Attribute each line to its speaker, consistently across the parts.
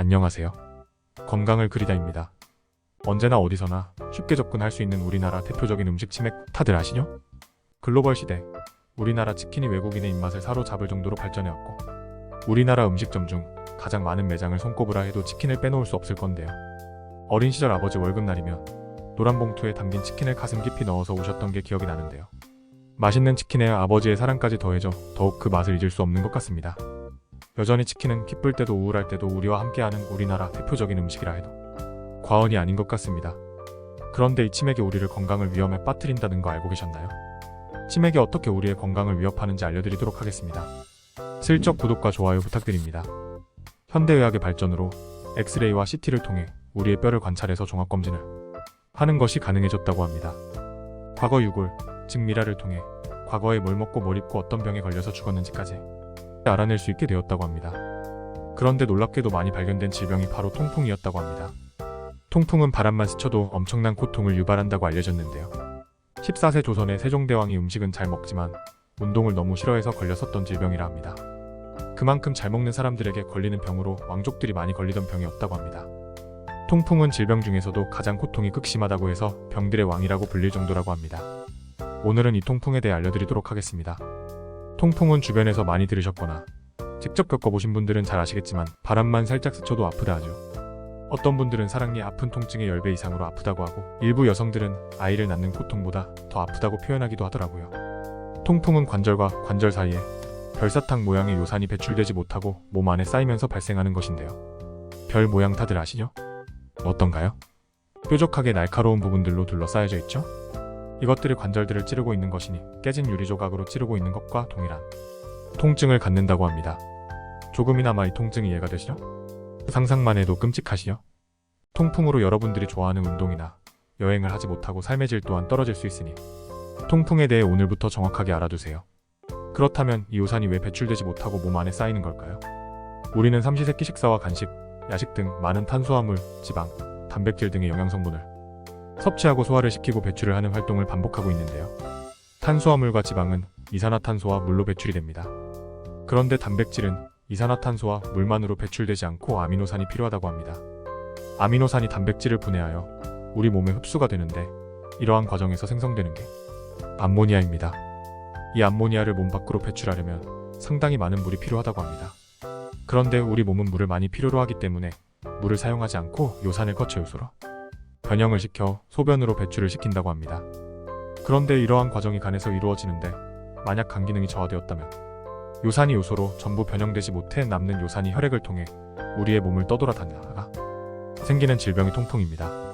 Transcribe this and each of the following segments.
Speaker 1: 안녕하세요. 건강을 그리다입니다. 언제나 어디서나 쉽게 접근할 수 있는 우리나라 대표적인 음식 치맥 다들 아시죠? 글로벌 시대 우리나라 치킨이 외국인의 입맛을 사로잡을 정도로 발전해왔고 우리나라 음식점 중 가장 많은 매장을 손꼽으라 해도 치킨을 빼놓을 수 없을 건데요. 어린 시절 아버지 월급날이면 노란 봉투에 담긴 치킨을 가슴 깊이 넣어서 오셨던 게 기억이 나는데요. 맛있는 치킨에 아버지의 사랑까지 더해져 더욱 그 맛을 잊을 수 없는 것 같습니다. 여전히 치킨은 기쁠 때도 우울할 때도 우리와 함께하는 우리나라 대표적인 음식이라 해도 과언이 아닌 것 같습니다. 그런데 이 치맥이 우리를 건강을 위험에 빠뜨린다는 거 알고 계셨나요? 치맥이 어떻게 우리의 건강을 위협하는지 알려드리도록 하겠습니다. 슬쩍 구독과 좋아요 부탁드립니다. 현대의학의 발전으로 엑스레이와 CT를 통해 우리의 뼈를 관찰해서 종합검진을 하는 것이 가능해졌다고 합니다. 과거 유골, 즉 미라를 통해 과거에 뭘 먹고 뭘 입고 어떤 병에 걸려서 죽었는지까지 알아낼 수 있게 되었다고 합니다. 그런데 놀랍게도 많이 발견된 질병이 바로 통풍이었다고 합니다. 통풍은 바람만 스쳐도 엄청난 고통을 유발한다고 알려졌는데요. 14세 조선의 세종대왕이 음식은 잘 먹지만 운동을 너무 싫어해서 걸렸었던 질병이라 합니다. 그만큼 잘 먹는 사람들에게 걸리는 병으로 왕족들이 많이 걸리던 병이었다고 합니다. 통풍은 질병 중에서도 가장 고통이 극심하다고 해서 병들의 왕이라고 불릴 정도라고 합니다. 오늘은 이 통풍에 대해 알려드리도록 하겠습니다. 통풍은 주변에서 많이 들으셨거나 직접 겪어보신 분들은 잘 아시겠지만 바람만 살짝 스쳐도 아프다 하죠. 어떤 분들은 사랑니 아픈 통증의 10배 이상으로 아프다고 하고 일부 여성들은 아이를 낳는 고통보다 더 아프다고 표현하기도 하더라고요. 통풍은 관절과 관절 사이에 별사탕 모양의 요산이 배출되지 못하고 몸 안에 쌓이면서 발생하는 것인데요. 별 모양 다들 아시죠? 어떤가요? 뾰족하게 날카로운 부분들로 둘러싸여져 있죠? 이것들이 관절들을 찌르고 있는 것이니 깨진 유리 조각으로 찌르고 있는 것과 동일한 통증을 갖는다고 합니다. 조금이나마 이 통증이 이해가 되시죠? 상상만 해도 끔찍하시죠? 통풍으로 여러분들이 좋아하는 운동이나 여행을 하지 못하고 삶의 질 또한 떨어질 수 있으니 통풍에 대해 오늘부터 정확하게 알아두세요. 그렇다면 이 요산이 왜 배출되지 못하고 몸 안에 쌓이는 걸까요? 우리는 삼시세끼 식사와 간식, 야식 등 많은 탄수화물, 지방, 단백질 등의 영양 성분을 섭취하고 소화를 시키고 배출을 하는 활동을 반복하고 있는데요. 탄수화물과 지방은 이산화탄소와 물로 배출이 됩니다. 그런데 단백질은 이산화탄소와 물만으로 배출되지 않고 아미노산이 필요하다고 합니다. 아미노산이 단백질을 분해하여 우리 몸에 흡수가 되는데 이러한 과정에서 생성되는 게 암모니아입니다. 이 암모니아를 몸 밖으로 배출하려면 상당히 많은 물이 필요하다고 합니다. 그런데 우리 몸은 물을 많이 필요로 하기 때문에 물을 사용하지 않고 요산을 거쳐 요소로 변형을 시켜 소변으로 배출을 시킨다고 합니다. 그런데 이러한 과정이 간에서 이루어지는데 만약 간 기능이 저하되었다면 요산이 요소로 전부 변형되지 못해 남는 요산이 혈액을 통해 우리의 몸을 떠돌아다니다가 생기는 질병이 통풍입니다.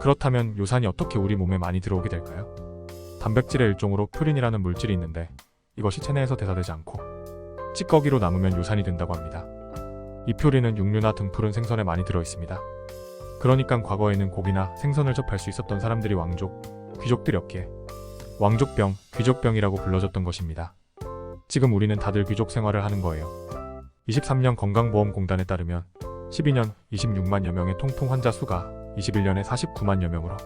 Speaker 1: 그렇다면 요산이 어떻게 우리 몸에 많이 들어오게 될까요? 단백질의 일종으로 퓨린이라는 물질이 있는데 이것이 체내에서 대사되지 않고 찌꺼기로 남으면 요산이 된다고 합니다. 이 퓨린은 육류나 등푸른 생선에 많이 들어 있습니다. 그러니까 과거에는 고기나 생선을 접할 수 있었던 사람들이 왕족, 귀족들이었기에 왕족병, 귀족병이라고 불러졌던 것입니다. 지금 우리는 다들 귀족 생활을 하는 거예요. 23년 건강보험공단에 따르면 12년 26만여 명의 통풍 환자 수가 21년에 49만여 명으로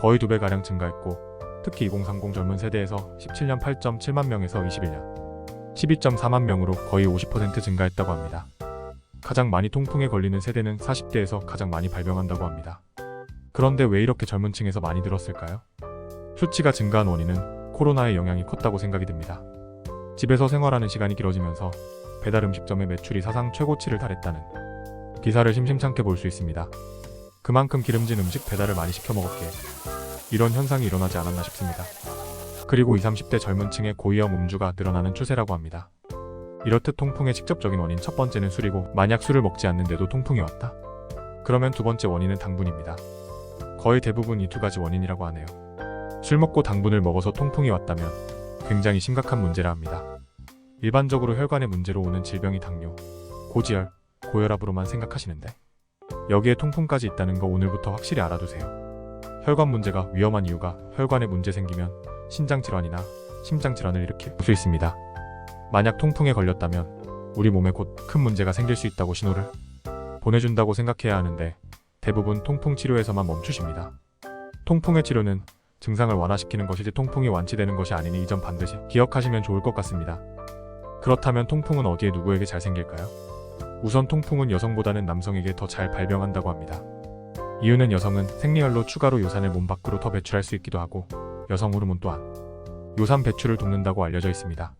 Speaker 1: 거의 두 배가량 증가했고 특히 2030 젊은 세대에서 17년 8.7만 명에서 21년 12.4만 명으로 거의 50% 증가했다고 합니다. 가장 많이 통풍에 걸리는 세대는 40대에서 가장 많이 발병한다고 합니다. 그런데 왜 이렇게 젊은 층에서 많이 들었을까요? 수치가 증가한 원인은 코로나의 영향이 컸다고 생각이 듭니다. 집에서 생활하는 시간이 길어지면서 배달 음식점의 매출이 사상 최고치를 달했다는 기사를 심심찮게 볼 수 있습니다. 그만큼 기름진 음식 배달을 많이 시켜 먹었기에 이런 현상이 일어나지 않았나 싶습니다. 그리고 20, 30대 젊은 층의 고위험 음주가 늘어나는 추세라고 합니다. 이렇듯 통풍의 직접적인 원인 첫 번째는 술이고 만약 술을 먹지 않는데도 통풍이 왔다? 그러면 두 번째 원인은 당분입니다. 거의 대부분 이 두 가지 원인이라고 하네요. 술 먹고 당분을 먹어서 통풍이 왔다면 굉장히 심각한 문제라 합니다. 일반적으로 혈관의 문제로 오는 질병이 당뇨, 고지혈, 고혈압으로만 생각하시는데 여기에 통풍까지 있다는 거 오늘부터 확실히 알아두세요. 혈관 문제가 위험한 이유가 혈관에 문제 생기면 신장 질환이나 심장 질환을 일으킬 수 있습니다. 만약 통풍에 걸렸다면 우리 몸에 곧 큰 문제가 생길 수 있다고 신호를 보내준다고 생각해야 하는데 대부분 통풍 치료에서만 멈추십니다. 통풍의 치료는 증상을 완화시키는 것이지 통풍이 완치되는 것이 아니니 이 점 반드시 기억하시면 좋을 것 같습니다. 그렇다면 통풍은 어디에 누구에게 잘 생길까요? 우선 통풍은 여성보다는 남성에게 더 잘 발병한다고 합니다. 이유는 여성은 생리혈로 추가로 요산을 몸 밖으로 더 배출할 수 있기도 하고 여성 호르몬 또한 요산 배출을 돕는다고 알려져 있습니다.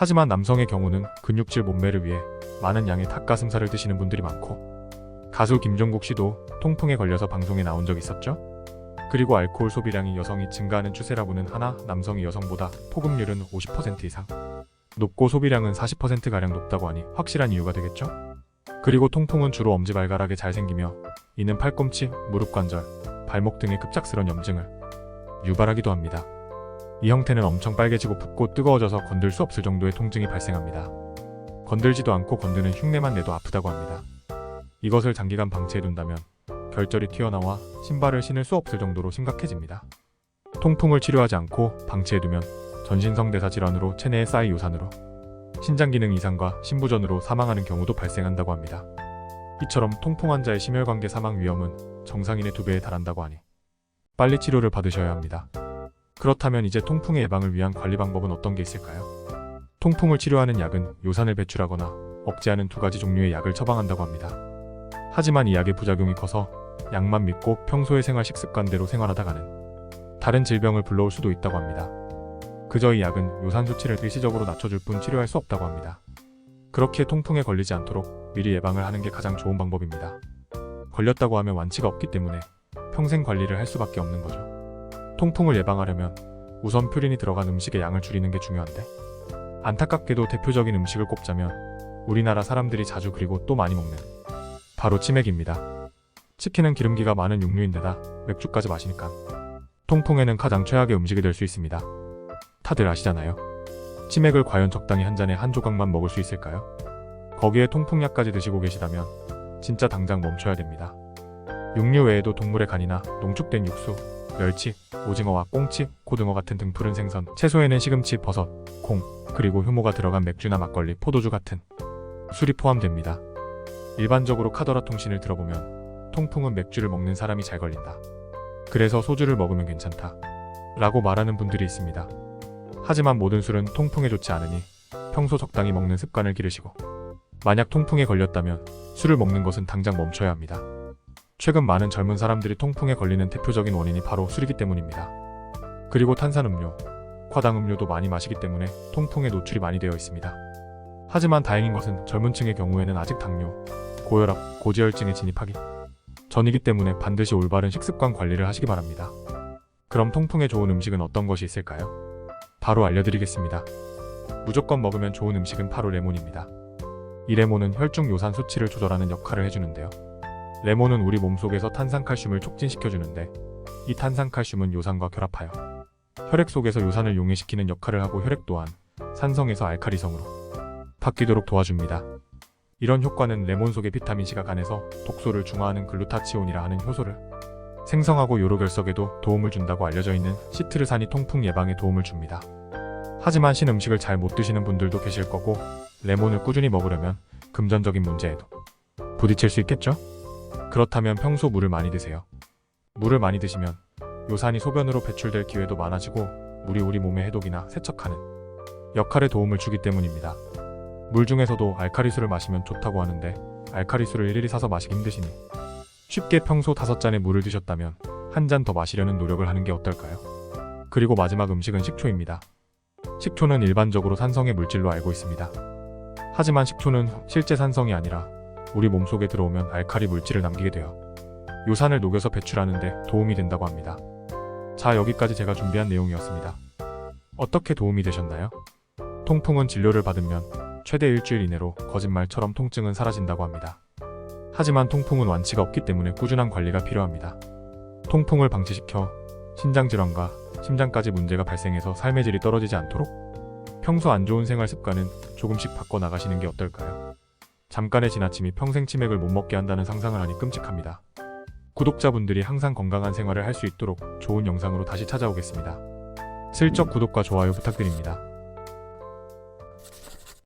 Speaker 1: 하지만 남성의 경우는 근육질 몸매를 위해 많은 양의 닭가슴살을 드시는 분들이 많고 가수 김종국 씨도 통풍에 걸려서 방송에 나온 적 있었죠? 그리고 알코올 소비량이 여성이 증가하는 추세라고는 하나 남성이 여성보다 포급률은 50% 이상 높고 소비량은 40%가량 높다고 하니 확실한 이유가 되겠죠? 그리고 통풍은 주로 엄지발가락에 잘 생기며 이는 팔꿈치, 무릎 관절, 발목 등의 급작스런 염증을 유발하기도 합니다. 이 형태는 엄청 빨개지고 붓고 뜨거워져서 건들 수 없을 정도의 통증이 발생합니다. 건들지도 않고 건드는 흉내만 내도 아프다고 합니다. 이것을 장기간 방치해둔다면 결절이 튀어나와 신발을 신을 수 없을 정도로 심각해집니다. 통풍을 치료하지 않고 방치해두면 전신성대사 질환으로 체내에 쌓이 요산으로 신장 기능 이상과 신부전으로 사망하는 경우도 발생한다고 합니다. 이처럼 통풍 환자의 심혈관계 사망 위험은 정상인의 두 배에 달한다고 하니 빨리 치료를 받으셔야 합니다. 그렇다면 이제 통풍의 예방을 위한 관리 방법은 어떤 게 있을까요? 통풍을 치료하는 약은 요산을 배출하거나 억제하는 두 가지 종류의 약을 처방한다고 합니다. 하지만 이 약의 부작용이 커서 약만 믿고 평소의 생활 식습관대로 생활하다가는 다른 질병을 불러올 수도 있다고 합니다. 그저 이 약은 요산 수치를 일시적으로 낮춰줄 뿐 치료할 수 없다고 합니다. 그렇게 통풍에 걸리지 않도록 미리 예방을 하는 게 가장 좋은 방법입니다. 걸렸다고 하면 완치가 없기 때문에 평생 관리를 할 수밖에 없는 거죠. 통풍을 예방하려면 우선 퓨린이 들어간 음식의 양을 줄이는 게 중요한데 안타깝게도 대표적인 음식을 꼽자면 우리나라 사람들이 자주 그리고 또 많이 먹는 바로 치맥입니다. 치킨은 기름기가 많은 육류인데다 맥주까지 마시니까 통풍에는 가장 최악의 음식이 될 수 있습니다. 다들 아시잖아요. 치맥을 과연 적당히 한 잔에 한 조각만 먹을 수 있을까요? 거기에 통풍약까지 드시고 계시다면 진짜 당장 멈춰야 됩니다. 육류 외에도 동물의 간이나 농축된 육수, 멸치, 오징어와 꽁치, 고등어 같은 등푸른 생선, 채소에는 시금치, 버섯, 콩, 그리고 효모가 들어간 맥주나 막걸리, 포도주 같은 술이 포함됩니다. 일반적으로 카더라 통신을 들어보면 통풍은 맥주를 먹는 사람이 잘 걸린다. 그래서 소주를 먹으면 괜찮다. 라고 말하는 분들이 있습니다. 하지만 모든 술은 통풍에 좋지 않으니 평소 적당히 먹는 습관을 기르시고 만약 통풍에 걸렸다면 술을 먹는 것은 당장 멈춰야 합니다. 최근 많은 젊은 사람들이 통풍에 걸리는 대표적인 원인이 바로 술이기 때문입니다. 그리고 탄산음료, 과당음료도 많이 마시기 때문에 통풍에 노출이 많이 되어 있습니다. 하지만 다행인 것은 젊은 층의 경우에는 아직 당뇨, 고혈압, 고지혈증에 진입하기 전이기 때문에 반드시 올바른 식습관 관리를 하시기 바랍니다. 그럼 통풍에 좋은 음식은 어떤 것이 있을까요? 바로 알려드리겠습니다. 무조건 먹으면 좋은 음식은 바로 레몬입니다. 이 레몬은 혈중 요산 수치를 조절하는 역할을 해주는데요. 레몬은 우리 몸속에서 탄산칼슘을 촉진시켜주는데 이 탄산칼슘은 요산과 결합하여 혈액 속에서 요산을 용해시키는 역할을 하고 혈액 또한 산성에서 알카리성으로 바뀌도록 도와줍니다. 이런 효과는 레몬 속의 비타민C가 간에서 독소를 중화하는 글루타치온이라 하는 효소를 생성하고 요로결석에도 도움을 준다고 알려져 있는 시트르산이 통풍 예방에 도움을 줍니다. 하지만 신 음식을 잘 못 드시는 분들도 계실 거고 레몬을 꾸준히 먹으려면 금전적인 문제에도 부딪힐 수 있겠죠? 그렇다면 평소 물을 많이 드세요. 물을 많이 드시면 요산이 소변으로 배출될 기회도 많아지고 물이 우리 몸의 해독이나 세척하는 역할에 도움을 주기 때문입니다. 물 중에서도 알카리수를 마시면 좋다고 하는데 알카리수를 일일이 사서 마시기 힘드시니 쉽게 평소 다섯 잔의 물을 드셨다면 한 잔 더 마시려는 노력을 하는 게 어떨까요? 그리고 마지막 음식은 식초입니다. 식초는 일반적으로 산성의 물질로 알고 있습니다. 하지만 식초는 실제 산성이 아니라 우리 몸속에 들어오면 알카리 물질을 남기게 되어 요산을 녹여서 배출하는데 도움이 된다고 합니다. 자, 여기까지 제가 준비한 내용이었습니다. 어떻게 도움이 되셨나요? 통풍은 진료를 받으면 최대 일주일 이내로 거짓말처럼 통증은 사라진다고 합니다. 하지만 통풍은 완치가 없기 때문에 꾸준한 관리가 필요합니다. 통풍을 방치시켜 신장 질환과 심장까지 문제가 발생해서 삶의 질이 떨어지지 않도록 평소 안 좋은 생활 습관은 조금씩 바꿔 나가시는 게 어떨까요? 잠깐의 지나침이 평생 치맥을 못 먹게 한다는 상상을 하니 끔찍합니다. 구독자분들이 항상 건강한 생활을 할 수 있도록 좋은 영상으로 다시 찾아오겠습니다. 슬쩍 구독과 좋아요 부탁드립니다.